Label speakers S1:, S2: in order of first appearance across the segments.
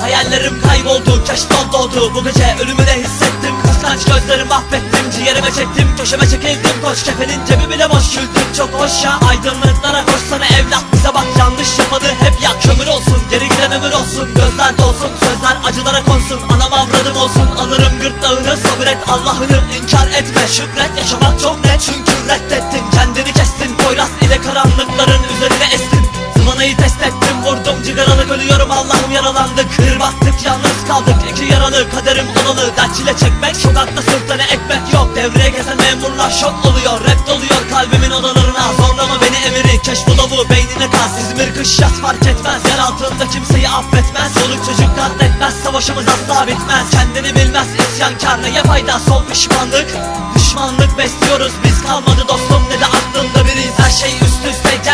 S1: Hayallerim kayboldu keşfol doğdu. Bu gece ölümü de hissettim Kıskanç gözlerimi mahvettim Ciğerime çektim köşeme çekildim. Koş kefenin cebi bile boş güldüm Çok hoş ya aydınlıklara koşsana evlat Bize bak yanlış yapmadı hep yak. Kömür olsun geri giden ömür olsun Gözler dolsun sözler acılara konsun. Anam avradım olsun alırım gırtlağını Sabret Allah'ını. İnkar etme Şükret yaşamak çok net çünkü reddettin. Kendini kestin Poyraz ile karanlıkların Ettim vurdum cigaralık ölüyorum Allah'ım yaralandık. Bir baktık yalnız kaldık. İki yaralı kaderim olalı Dert çile çekmek sokakta sırtlarına ekmek yok. Devreye gezen memurlar şok oluyor Rap doluyor. Kalbimin odalarına Zorlama beni emiri. Keşfolavu beynine kas. İzmir kış yaz fark etmez. Yer altında kimseyi affetmez. Soluk çocuk katletmez Savaşımız asla bitmez. Kendini bilmez isyankar. Neye fayda? Son pişmanlık. Düşmanlık besliyoruz. Biz kalmadı dostum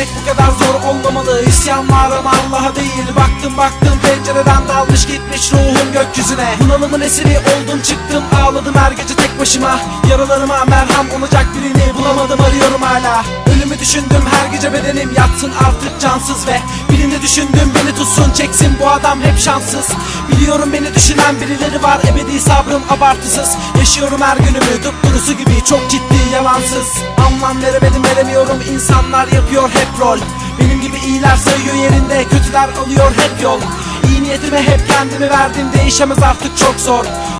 S2: Gülmek bu kadar zor olmamalı. İsyanlarım Allah'a değil. Baktım baktım pencereden dalmış gitmiş ruhum gökyüzüne. Bunalımın esiri oldum çıktım ağladım her gece tek başıma. Yaralarıma merhem olacak birini düşündüm. Her gece bedenim yatsın artık cansız ve Birini düşündüm. Beni tutsun çeksin bu adam hep şanssız. Biliyorum beni düşünen birileri var ebedi sabrım abartısız. Yaşıyorum her günümü dupdurusu gibi çok ciddi yalansız. Anlam veremedim veremiyorum insanlar yapıyor hep rol. Benim gibi iyiler sayıyor yerinde kötüler alıyor hep yol. İyi niyetime hep kendimi verdim değişemez artık çok zor